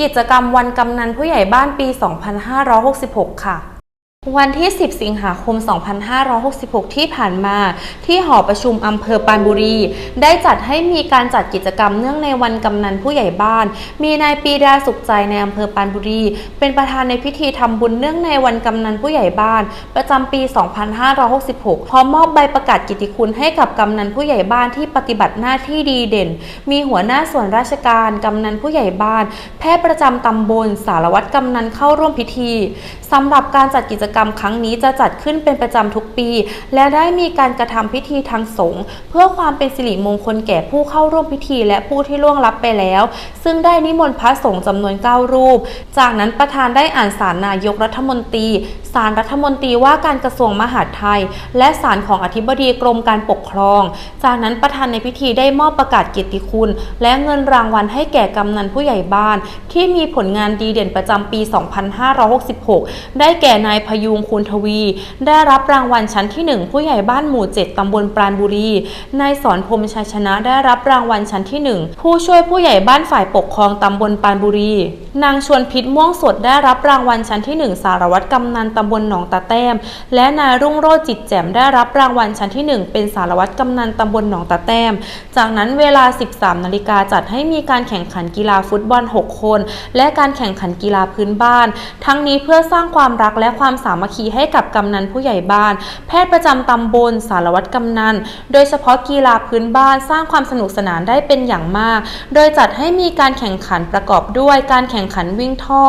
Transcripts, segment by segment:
กิจกรรมวันกำนันผู้ใหญ่บ้านปี 2566 ค่ะ วันที่ 10 สิงหาคม 2566 ที่ผ่านมา ที่หอประชุมอำเภอปานบุรี ได้จัดให้มีการจัดกิจกรรมเนื่องในวันกำนันผู้ใหญ่บ้าน มีนายปีดาสุขใจในอำเภอปานบุรี เป็นประธานในพิธีทำบุญเนื่องในวันกำนันผู้ใหญ่บ้าน ประจำปี 2566 พร้อมมอบใบประกาศกิตติคุณให้กับกำนันผู้ใหญ่บ้านที่ปฏิบัติหน้าที่ดีเด่น มีหัวหน้าส่วนราชการกำนันผู้ใหญ่บ้าน แพทย์ประจำตำบล สารวัตรกำนันเข้าร่วมพิธีสำหรับการจัดกิจกรรมครั้งนี้จะจัดขึ้นเป็นประจำทุกปี และได้มีการกระทำพิธีทางสงฆ์เพื่อความเป็นสิริมงคลแก่ผู้เข้าร่วมพิธีและผู้ที่ล่วงลับไปแล้ว ซึ่งได้นิมนต์พระสงฆ์จำนวน 9 รูป จากนั้นประธานได้อ่านสารนายกรัฐมนตรีสารรัฐมนตรีว่าการกระทรวงมหาดไทย และสารของอธิบดีกรมการปกครอง จากนั้นประธานในพิธีได้มอบประกาศเกียรติคุณ และเงินรางวัลให้แก่กำนันผู้ใหญ่บ้าน ที่มีผลงานดีเด่นประจำปี 2566 ได้แก่นายพยงคูณทวี ได้รับรางวัลชั้นที่ 1 ผู้ใหญ่บ้านหมู่ 7 ตำบลปราณบุรี นายสอนพรมชัยชนะได้รับรางวัลชั้นที่ 1 ผู้ช่วยผู้ใหญ่บ้านฝ่ายปกครองตำบลปราณบุรี นางชวนพิษม่วงสดได้รับรางวัลชั้นที่ 1 สารวัตรกำนันตำบลหนองตาแต้ม และนายรุ่งโรจน์จิตแจ่มได้รับรางวัลชั้นที่ 1 เป็นสารวัตรกำนันตำบลหนองตาแต้ม จากนั้นเวลา 13 นาฬิกาจัดให้มีการแข่งขันกีฬาฟุตบอล 6 คน และการแข่งขันกีฬาพื้นบ้าน ทั้งนี้เพื่อสร้างความรักและความสามัคคีให้กับกำนันผู้ใหญ่บ้าน แพทย์ประจำตำบล สารวัตรกำนัน โดยเฉพาะกีฬาพื้นบ้านสร้างความสนุกสนานได้เป็นอย่างมาก โดยจัดให้มีการแข่งขันประกอบด้วย การแข่งขันวิ่งท่อ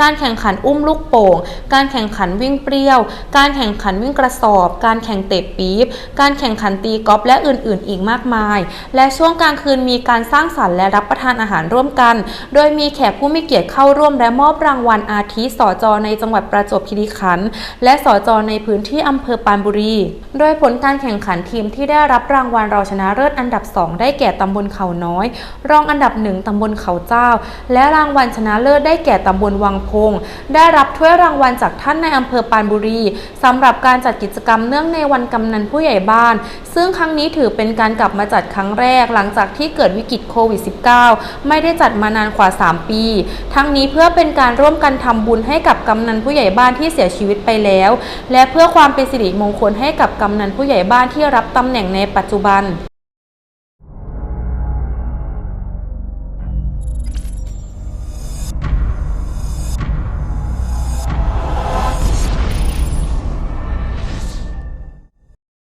การแข่งขันอุ้มลูกโป่ง การแข่งขันวิ่งเปรี้ยว การแข่งขันวิ่งกระสอบ การแข่งเตะปี๊บ การแข่งขันตีกอล์ฟและอื่น ๆ อีกมากมาย และช่วงกลางคืนมีการสร้างสรรค์และรับประทานอาหารร่วมกัน โดยมีแขกผู้มีเกียรติเข้าร่วมและมอบรางวัลอาทิสจอในจังหวัดประจวบคีรีขันธ์และสจในพื้นที่อำเภอปานบุรี โดยผลการแข่งขันทีมที่ได้รับรางวัลราชนะเลิศอันดับ 2 ได้แก่ตำบลเขาน้อย รองอันดับหนึ่งตำบลเขาเจ้า และรางวัลชนะเลิศได้แก่ตำบลวังพง ได้รับถ้วยรางวัลจากท่านในอำเภอปานบุรีสำหรับการจัดกิจกรรมเนื่องในวันกำนันผู้ใหญ่บ้าน ซึ่งครั้งนี้ถือเป็นการกลับมาจัดครั้งแรกหลังจากที่เกิดวิกฤตโควิด -19 ไม่ได้จัดมานานกว่า 3 ปี ทั้งนี้เพื่อเป็นการร่วมกันทำบุญให้กับกำนันผู้ใหญ่บ้านที่เสียชีวิตไปแล้ว และเพื่อความเป็นสิริมงคลให้กับกำนันผู้ใหญ่บ้านที่รับตำแหน่งในปัจจุบัน